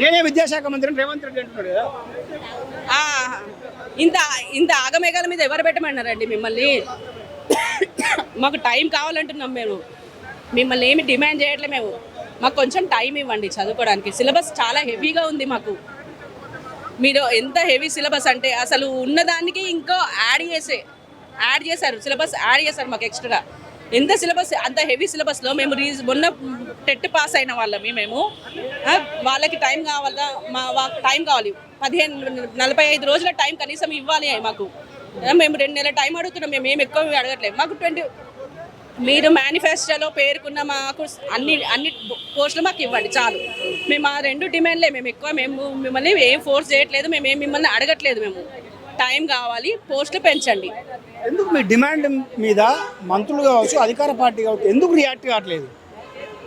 నేనే విద్యాశాఖ మంత్రిని రేవంత్ రెడ్డి అంటున్నాడు కదా. ఇంత ఇంత ఆగమేఘాల మీద ఎవరు పెట్టమన్నారండి మిమ్మల్ని? మాకు టైం కావాలంటున్నాం మేము. మిమ్మల్ని ఏమి డిమాండ్ చేయట్లే మేము. మాకు కొంచెం టైం ఇవ్వండి చదువుకోవడానికి. సిలబస్ చాలా హెవీగా ఉంది మాకు. మీరు ఎంత హెవీ సిలబస్ అంటే అసలు ఉన్నదానికి ఇంకో యాడ్ చేసే యాడ్ చేశారు. సిలబస్ యాడ్ చేశారు మాకు ఎక్స్ట్రా. ఎంత సిలబస్ అంత హెవీ సిలబస్లో మేము రీజ్ మొన్న టెట్ పాస్ అయిన వాళ్ళమి మేము. వాళ్ళకి టైం కావాలా? మా వా- టైం కావాలి. పదిహేను నలభై ఐదు రోజుల టైం కనీసం ఇవ్వాలి మాకు. మేము రెండు నెలల టైం అడుగుతున్నాం మేము ఏం ఎక్కువ అడగట్లేదు. మాకు ట్వంటీ మీరు మేనిఫెస్టోలో పేర్కొన్న మాకు అన్ని అన్ని పోస్టులు మాకు ఇవ్వండి చాలు. మేము ఆ రెండు డిమాండ్లే మేము ఎక్కువ మేము మిమ్మల్ని ఏం ఫోర్స్ చేయట్లేదు మేము ఏం మిమ్మల్ని అడగట్లేదు మేము. టైం కావాలి పోస్టులు పెంచండి. ఎందుకు మీ డిమాండ్ మీద మంత్రులు కావచ్చు అధికార పార్టీ కావచ్చు ఎందుకు రియాక్ట్ కావట్లేదు?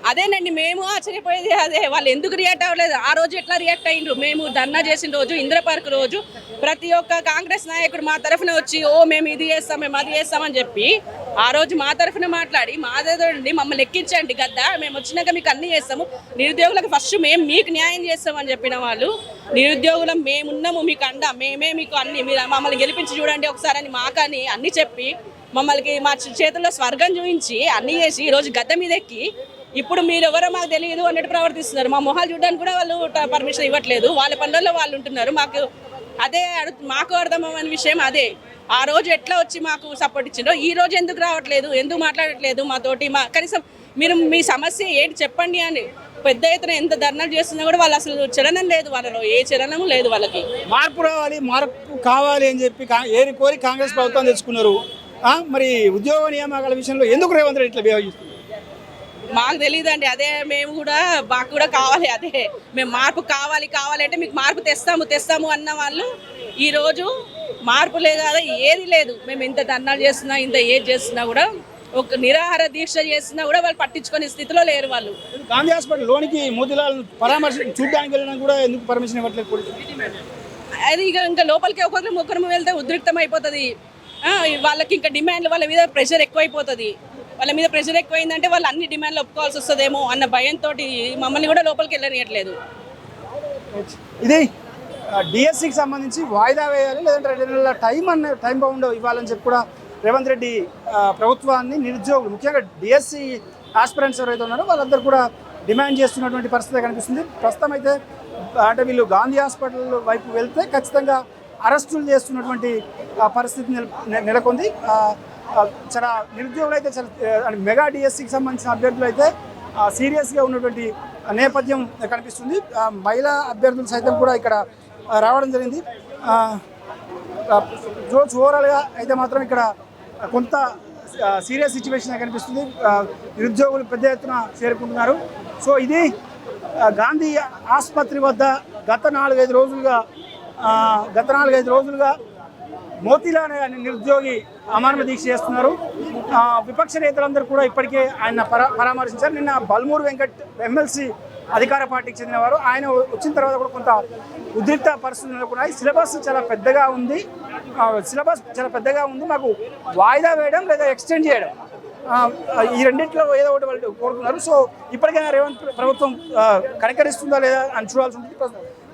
అదేనండి మేము ఆశ్చర్యపోయేది అదే. వాళ్ళు ఎందుకు రియాక్ట్ అవ్వలేదు? ఆ రోజు ఎట్లా రియాక్ట్ అయ్యిండ్రు? మేము ధర్నా చేసిన రోజు ఇంద్రపార్క్ రోజు ప్రతి ఒక్క కాంగ్రెస్ నాయకుడు మా తరఫున వచ్చి ఓ మేము ఇది చేస్తాం మేము అది చేస్తామని చెప్పి ఆ రోజు మా తరఫున మాట్లాడి మాదేదండి మమ్మల్ని ఎక్కించండి గద్దా మేము వచ్చినాక మీకు అన్ని చేస్తాము. నిరుద్యోగులకు ఫస్ట్ మేము మీకు న్యాయం చేస్తామని చెప్పిన వాళ్ళు నిరుద్యోగులం మేమున్నాము మీకు అండ మేమే మీకు అన్ని మీరు మమ్మల్ని గెలిపించి చూడండి ఒకసారి అని మాకని అన్ని చెప్పి మమ్మల్ని మా చేతుల్లో స్వర్గం చూపించి అన్నీ చేసి ఈరోజు గద్ద మీద ఎక్కి ఇప్పుడు మీరు ఎవరో మాకు తెలియదు అన్నట్టు ప్రవర్తిస్తున్నారు. మా మొహాలు చూడడానికి కూడా వాళ్ళు పర్మిషన్ ఇవ్వట్లేదు. వాళ్ళ పనులలో వాళ్ళు ఉంటున్నారు. మాకు అదే మాకు అర్థమని విషయం అదే. ఆ రోజు ఎట్లా వచ్చి మాకు సపోర్ట్ ఇచ్చిండ్రో ఈ రోజు ఎందుకు రావట్లేదు? ఎందుకు మాట్లాడట్లేదు? మాతోటి మా కనీసం మీరు మీ సమస్య ఏంటి చెప్పండి అని పెద్ద ఎత్తున ఎంత ధర్నాలు చేస్తున్నా కూడా వాళ్ళు అసలు చలనం లేదు వాళ్ళలో. ఏ చలనం లేదు వాళ్ళకి. మార్పు రావాలి మార్పు కావాలి అని చెప్పి కా- ఏరి కోరి కాంగ్రెస్ ప్రభుత్వం తెచ్చుకున్నారు. మరి ఉద్యోగ నియామకాల విషయంలో ఎందుకు రేవంత్ రెడ్డి ఇట్లా బిహేవ్ మాకు తెలియదండి అదే మేము కూడా మాకు కూడా కావాలి అదే. మేము మార్పు కావాలి కావాలి అంటే మీకు మార్పు తెస్తాము తెస్తాము అన్న వాళ్ళు ఈరోజు మార్పు లేదు కదా ఏది లేదు. మేము ఇంత ధర్నాలు చేస్తున్నా ఇంత ఏది చేస్తున్నా కూడా ఒక నిరాహార దీక్ష చేస్తున్నా కూడా వాళ్ళు పట్టించుకునే స్థితిలో లేరు వాళ్ళు. గాంధీ హాస్పిటల్ లోనికి మోతిలాల్ పరామర్శ చూడడానికి వెళ్ళడానికి కూడా ఎందుకు పర్మిషన్ ఇవ్వట్లేదు? అది ఇక ఇంకా లోపలికి ఒకరు ముగ్గురు వెళ్తే ఉద్రిక్తం అయిపోతుంది. వాళ్ళకి ఇంకా డిమాండ్లు వాళ్ళ మీద ప్రెషర్ ఎక్కువైపోతుంది. వాళ్ళ మీద ప్రెషర్ ఎక్కువైందంటే వాళ్ళు అన్ని డిమాండ్లు ఒప్పుకోవాల్సి వస్తుందేమో అన్న భయంతో మమ్మల్ని కూడా లోపలికి వెళ్ళనియట్లేదు. ఇది డిఎస్సికి సంబంధించి వాయిదా వేయాలి లేదంటే రెండు నెలల టైం అన్న టైం బౌండ్ ఇవ్వాలని చెప్పి కూడా రేవంత్ రెడ్డి ప్రభుత్వాన్ని నిరుద్యోగులు ముఖ్యంగా డిఎస్సి ఆస్పిరెంట్స్ ఎవరైతే ఉన్నారో వాళ్ళందరూ కూడా డిమాండ్ చేస్తున్నటువంటి పరిస్థితి కనిపిస్తుంది. ప్రస్తుతం అయితే అంటే వీళ్ళు గాంధీ హాస్పిటల్ వైపు వెళ్తే ఖచ్చితంగా అరెస్టులు చేస్తున్నటువంటి పరిస్థితి నెల- నెలకొంది. చాలా నిరుద్యోగులు అయితే చాలా మెగా డిఎస్సికి సంబంధించిన అభ్యర్థులు అయితే సీరియస్గా ఉన్నటువంటి నేపథ్యం కనిపిస్తుంది. మహిళా అభ్యర్థులు సైతం కూడా ఇక్కడ రావడం జరిగింది. ఆ, రోజు ఓవరాల్గా అయితే మాత్రం ఇక్కడ కొంత సీరియస్ సిచ్యువేషన్ కనిపిస్తుంది. నిరుద్యోగులు పెద్ద ఎత్తున చేరుకుంటున్నారు. సో ఇది గాంధీ ఆసుపత్రి వద్ద గత నాలుగైదు రోజులుగా గత నాలుగైదు రోజులుగా మోతిలా అనే నిరుద్యోగి అమరణ దీక్ష చేస్తున్నారు. విపక్ష నేతలందరూ కూడా ఇప్పటికే ఆయన పరా పరామర్శించారు. నిన్న బల్మూరు వెంకట్ ఎమ్మెల్సీ అధికార పార్టీకి చెందినవారు. ఆయన వచ్చిన తర్వాత కూడా కొంత ఉద్రిక్త పరిస్థితులు నెలకొన్నాయి. సిలబస్ చాలా పెద్దగా ఉంది. సిలబస్ చాలా పెద్దగా ఉంది. మాకు వాయిదా వేయడం లేదా ఎక్స్టెండ్ చేయడం ఈ రెండింటిలో ఏదో ఒకటి వాళ్ళు కోరుకున్నారు. సో ఇప్పటికైనా రేవంత్ ప్రభుత్వం కనికరిస్తుందా లేదా అని చూడాల్సి ఉంటుంది.